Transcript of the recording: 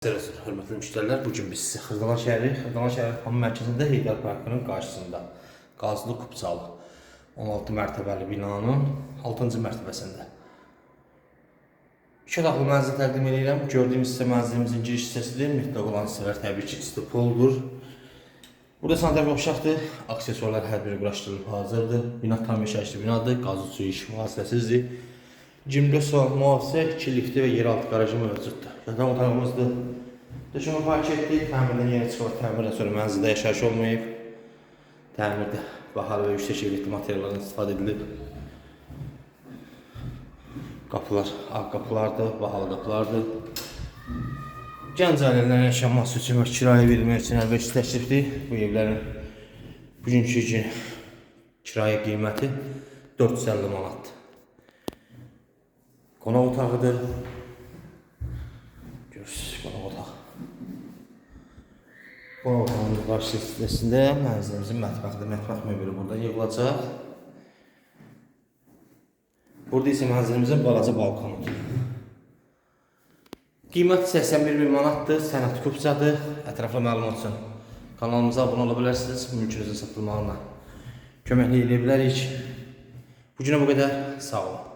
Selam hörmətli müştərilər. Bu gün biz Xırdalan şəhəri, Xırdalan şəhəri Xan mərkəzində Heydər Parkının qarşısında Qazlı Kupçalı 16 mərtəbəli binanın 6-cı mərtəbəsində İki otaqlı mənzil təqdim edirəm. Gördüyünüz isə mənzilimizin giriş hissəsidir. Mütləq olan hissələr təbii ki, istipoldur. Burada sanitar və uşaqdır. Aksesuarlar hər biri quraşdırılıb hazırdır. Bina tam yaşayışlı binadır. Qazı suyu iş vasitəsizdir. 24 saat mühafizə, 2 lifti və yeraltı qarajı mövcuddur. Yatan otağımızdır. Döşəmə park etdik. Təmirdən yeni çıxıb, təmirdən sonra mənzildə yaşayış olmayıb. Təmirdə bahalı və yüksək qiymətli materiallardan istifadə edilib. Qapılar, ağ qapılardır, bahalı qapılardır. Gənc ailələrə yaşaması üçün və kirayə verilmək üçün əlverişli təklifdir. Bu evlərin bugünkü gün kirayə qiyməti 450 manatdır. Qonaq otağıdır. Görürsünüz qonaq otağı. Qonaq otağının qarşı hissəsində mənzilimizin mətbəxidir. Mətbəx möbülü burada yığılacaq. Burada isə mənzilimizin balaca balkonudur. Qiymət 81 min manatdır. Sənət kupçadır. Ətraflı məlumat üçün kanalımıza abunə ola bilərsiniz. Mülkünüzün satılmağına köməklik edə bilərik. Bu günə bu qədər. Sağ olun.